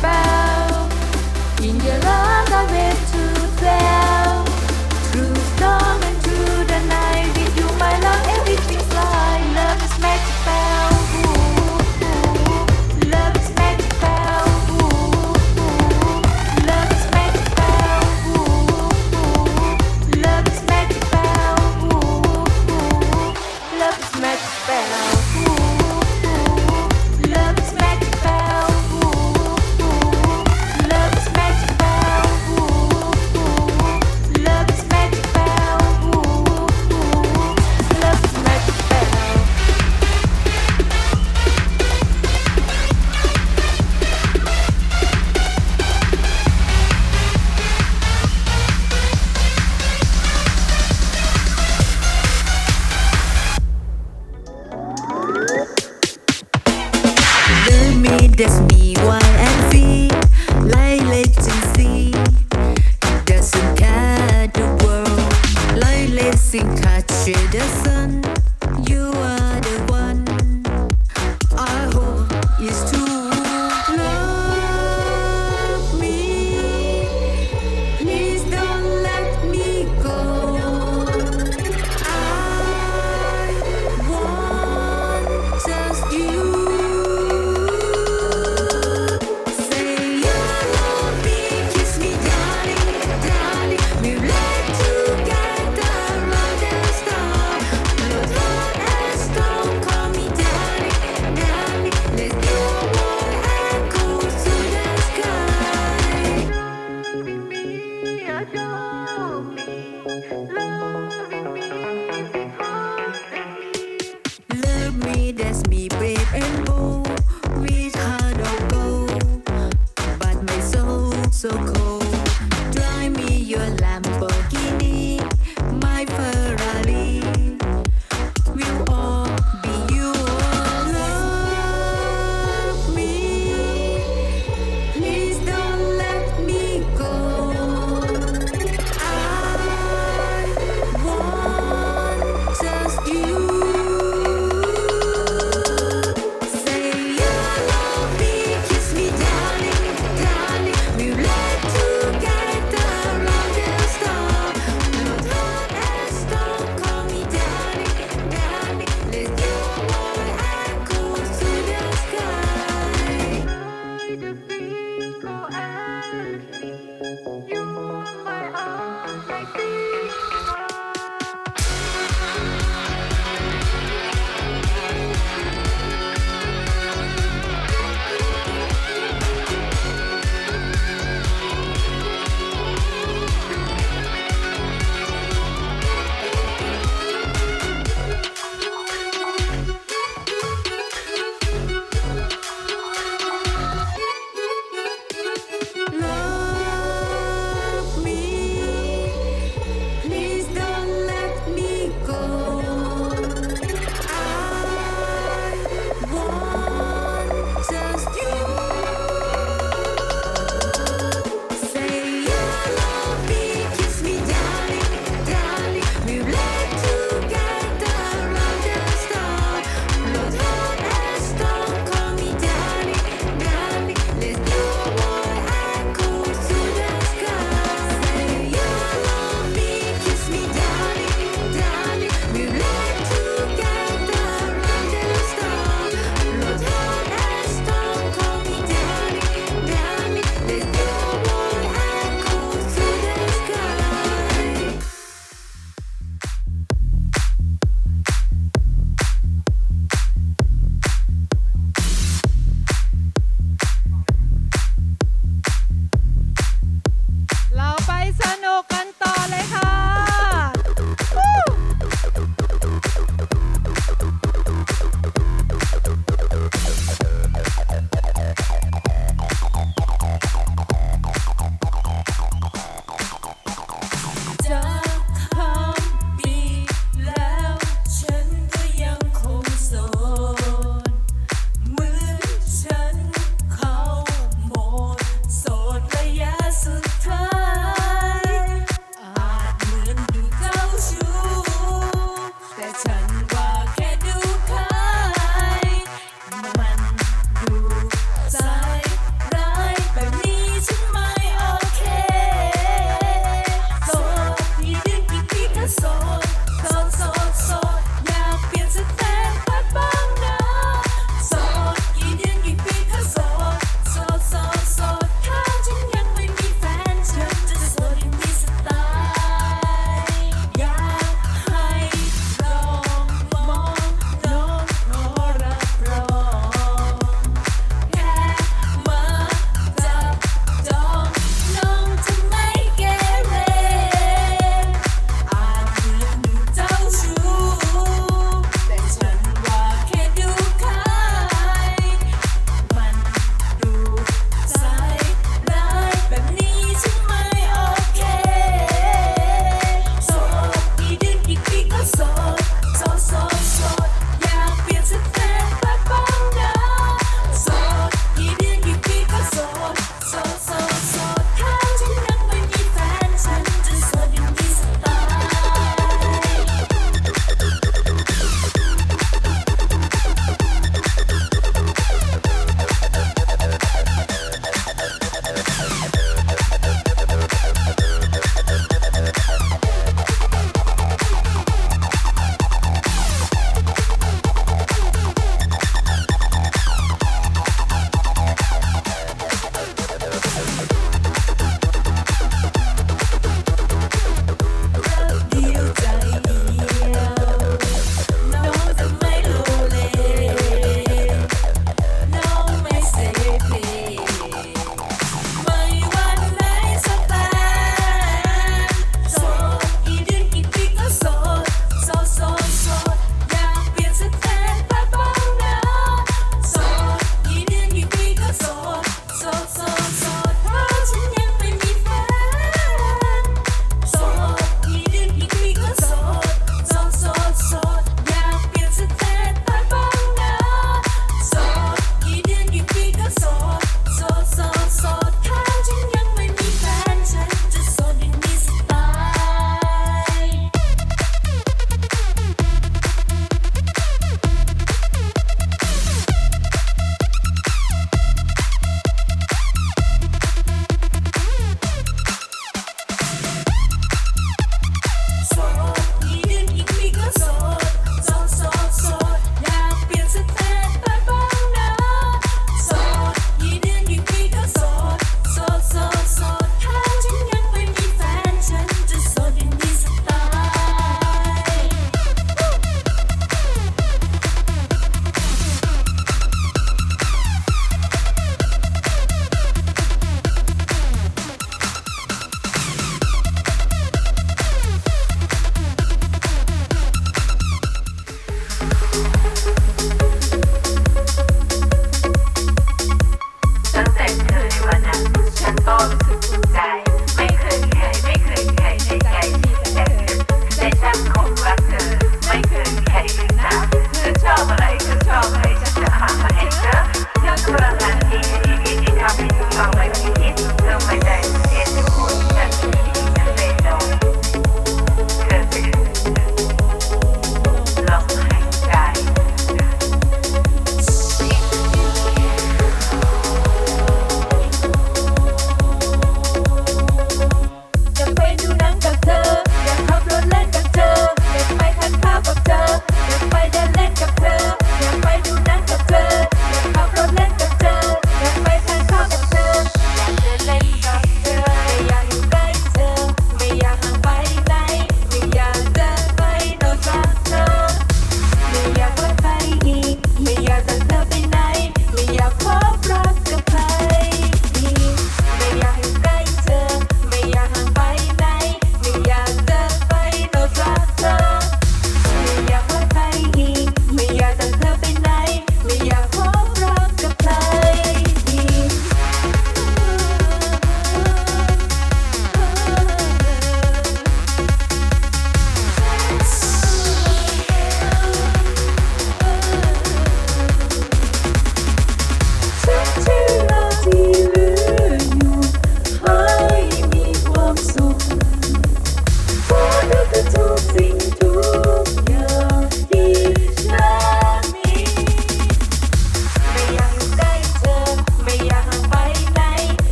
back.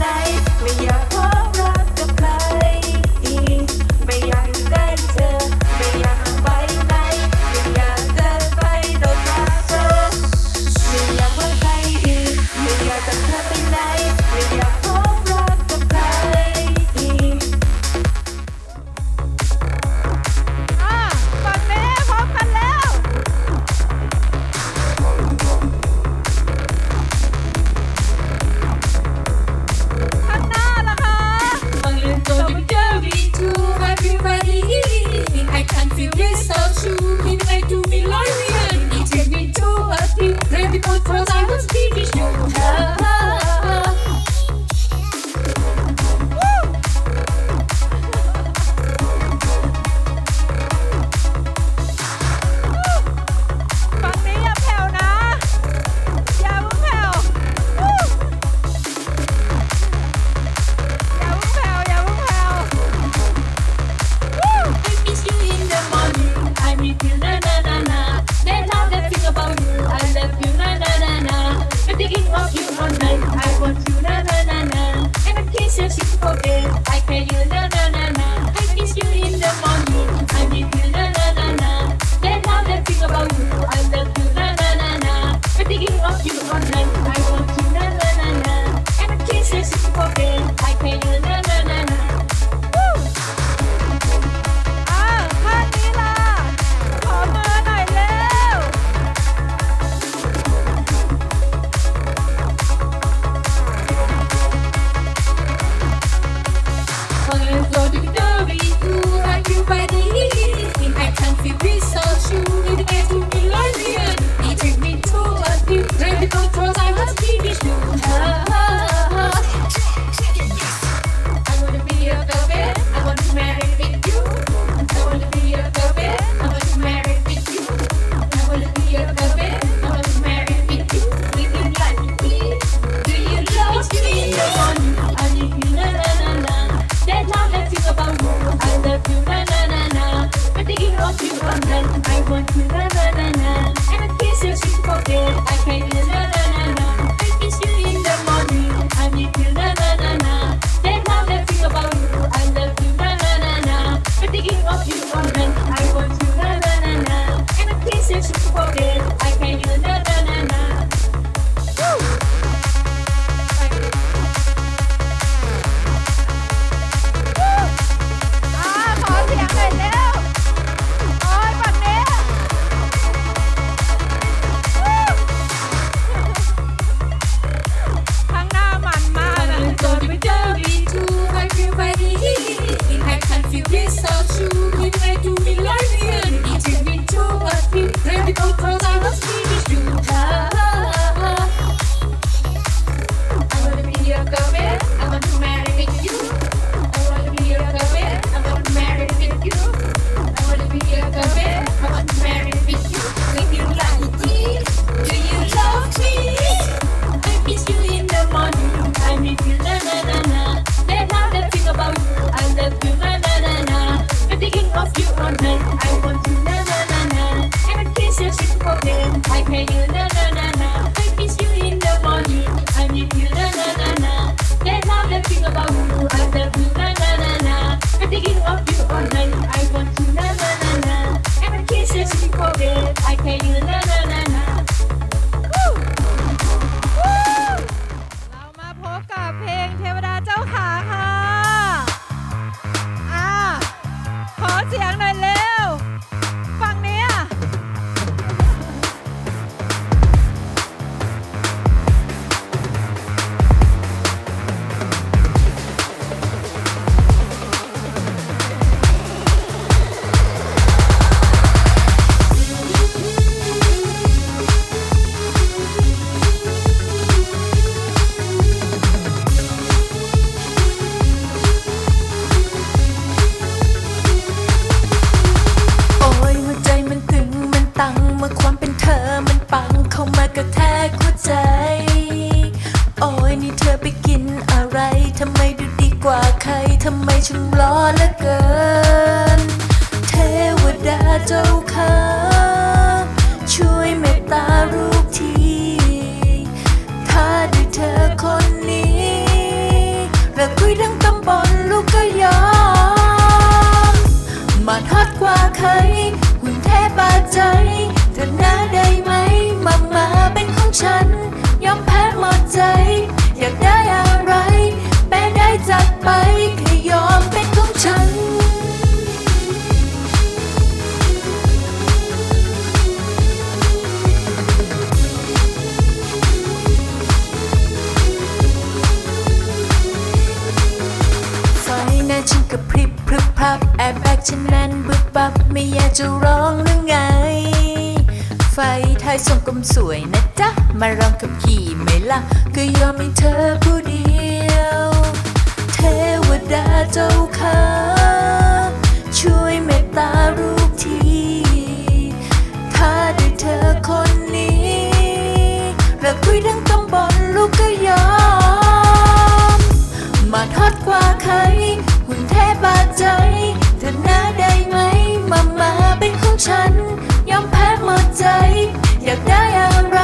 ไหนไม่อยาก I want to live than London. And I kiss your ฉันร้อนเหลือเกิน เทวดาเจ้าค่ะช่วยเมตตาลูกที ถ้าได้เธอคนนี้เราคุยทั้งตำบลลูกก็ยอม มาทอดกว่าใครหุ่นแทบบาดใจเธอหน้าได้ไหม มามาเป็นของฉัน ยอมแพ้หมดใจ ฉันกระพริบพรึบพรับแอบแบกฉันแน่นบึบบับไม่อยากจะร้องหรือไง ไฟท้ายส่งกลมสวยนะจ๊ะ มาลองกับขี่ไหมล่ะ ก็ยอมให้เธอผู้เดียว เทวดาเจ้าค่ะ ช่วยเมตตาลูกที ถ้าได้เธอคนนี้เราคุยทั้งตำบลลูกก็ยอมมาทอดกว่าใคร ใจเธอหน้าได้ไหม มามาเป็นของฉัน ยอมแพ้หมดใจ อยากได้อะไร